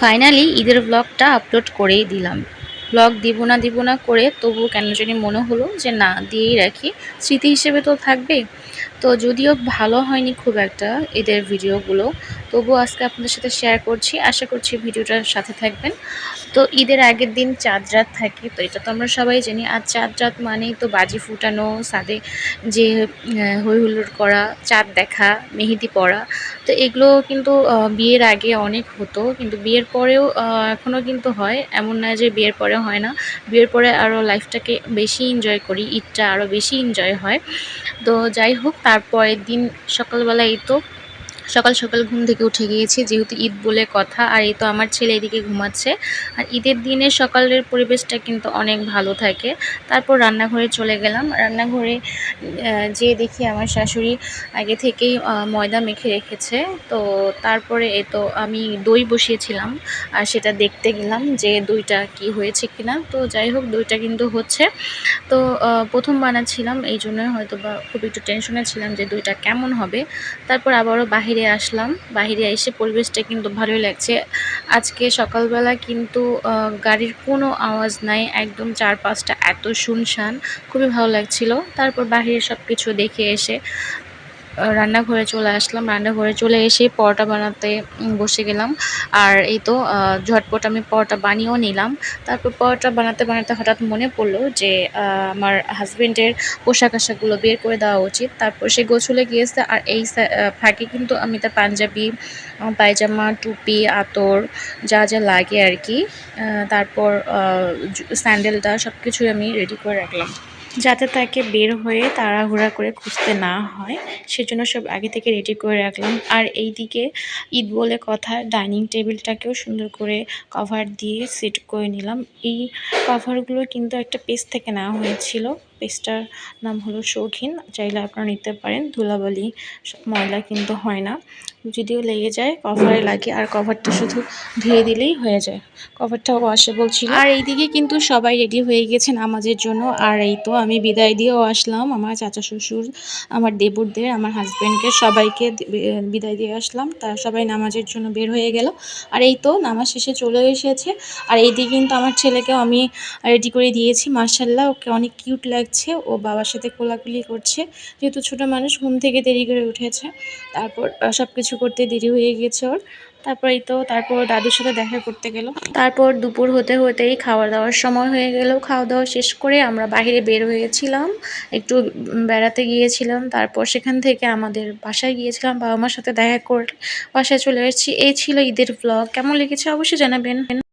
Finally ঈদের ব্লগটা upload করেই দিলাম। ব্লগ দিব না দিব না করে তবু কেন জানি মনে হলো যে না, দিয়েই রাখি। স্মৃতি হিসেবে তো থাকবে তো যদিও ভালো হয়নি খুব একটা এদের ভিডিওগুলো তবু আজকে আপনাদের সাথে শেয়ার করছি। আশা করছি ভিডিওটার সাথে থাকবেন। তো ঈদের আগের দিন চাঁদ রাত থাকে, তো এটা তো আমরা সবাই জানি। আর চাঁদ রাত মানেই তো বাজি ফুটানো সাদে যে হই হুল্লোড় করা, চাঁদ দেখা, মেহেদি পড়া তো এগুলো কিন্তু বিয়ের আগে অনেক হতো, কিন্তু বিয়ের পরেও এখনও কিন্তু হয়। এমন না যে বিয়ের পরে হয় না। বিয়ের পরে আরও লাইফটাকে বেশি এনজয় করি, ঈদটা আরও বেশি এনজয় হয়। তো যাই হোক, তারপরের দিন সকালবেলায় এই তো সকাল সকাল ঘুম থেকে উঠে গিয়েছি, যেহেতু ঈদ বলে কথা, আর এই তো আমার ছেলে এদিকে ঘুমাচ্ছে। আর ঈদের দিনে সকালের পরিবেশটা কিন্তু অনেক ভালো থাকে। তারপর রান্নাঘরে চলে গেলাম। রান্নাঘরে যে দেখি আমার শাশুড়ি আগে থেকেই ময়দা মেখে রেখেছে। তো তারপরে এ তো আমি দই বসিয়েছিলাম, আর সেটা দেখতে গেলাম যে দইটা কি হয়েছে কিনা। তো যাই হোক, দইটা কিন্তু হচ্ছে। তো প্রথম বানাচ্ছিলাম, এই জন্য হয়তো বা খুব একটু টেনশনে ছিলাম যে দইটা কেমন হবে। তারপর আবারও বাহিরে আসলাম বাহিরে এসে পরিবেশটা কিন্তু ভালোই লাগছে। আজকে সকালবেলা কিন্তু গাড়ির কোনো আওয়াজ নাই, একদম চার পাঁচটা এত শুনশান, খুবই ভালো লাগছিল। তারপর বাহিরে সব কিছু দেখে এসে রান্নাঘরে চলে আসলাম। রান্নাঘরে চলে এসে পরোটা বানাতে বসে গেলাম। আর এই তো ঝটপট আমি পরোটা বানিয়েও নিলাম। তারপর পরোটা বানাতে বানাতে হঠাৎ মনে পড়ল যে আমার হাজব্যান্ডের পোশাক আশাকগুলো বের করে দেওয়া উচিত। তারপর সে গোছলে গিয়েছে। আর এই ফাঁকে কিন্তু আমি তার পাঞ্জাবি পায়জামা, টুপি, আতর, যা যা লাগে আর কি। তারপর স্যান্ডেলটা সব কিছুই আমি রেডি করে রাখলাম। যাতে তাকে বের হয়ে তাড়াহুড়া করে খুঁজতে না হয়, সেজন্য সব আগে থেকে রেডি করে রাখলাম। আর এই দিকে ঈদ বলে কথা ডাইনিং টেবিলটাকেও সুন্দর করে কভার দিয়ে সেট করে নিলাম। এই কভারগুলো কিন্তু একটা পেজ থেকে নেওয়া হয়েছিল। পেজটার নাম হলো শৌখিন, চাইলে আপনারা নিতে পারেন। ধুলাবালি, ময়লা কিন্তু হয় না। যদিও লেগে যায়, কভারে লাগে, আর কভারটা শুধু ধুয়ে দিলেই হয়ে যায়। কভারটাও আসে বলছিল আর এইদিকে কিন্তু সবাই রেডি হয়ে গেছে নামাজের জন্য। আর এই তো আমি বিদায় দিয়েও আসলাম। আমার চাচা শ্বশুর, আমার দেবরদের, আমার হাজব্যান্ডকে সবাইকে বিদায় দিয়ে আসলাম। তারা সবাই নামাজের জন্য বের হয়ে গেল। আর এই তো নামাজ শেষে চলে এসেছে। আর এইদিকে কিন্তু আমার ছেলেকেও আমি রেডি করে দিয়েছি। মার্শাল্লাহ ওকে অনেক কিউট লাগছে, ও বাবার সাথে কোলাকুলি করছে। যেহেতু ছোটো মানুষ, ঘুম থেকে দেরি করে উঠেছে। তারপর সব কিছু করতে দেরি হয়ে গেছে ওর। তারপর এই তো, তারপর দাদুর সাথে দেখা করতে গেল। তারপর দুপুর হতে হতেই খাওয়া দাওয়ার সময় হয়ে গেল। খাওয়া দাওয়া শেষ করে আমরা বাহিরে বের হয়েছিলাম। একটু বেড়াতে গিয়েছিলাম। তারপর সেখান থেকে আমাদের বাসায় গিয়েছিলাম। বাবা মার সাথে দেখা করে, বাসায় চলে এসেছি এই ছিল ঈদের ব্লগ কেমন লেগেছে অবশ্যই জানাবেন।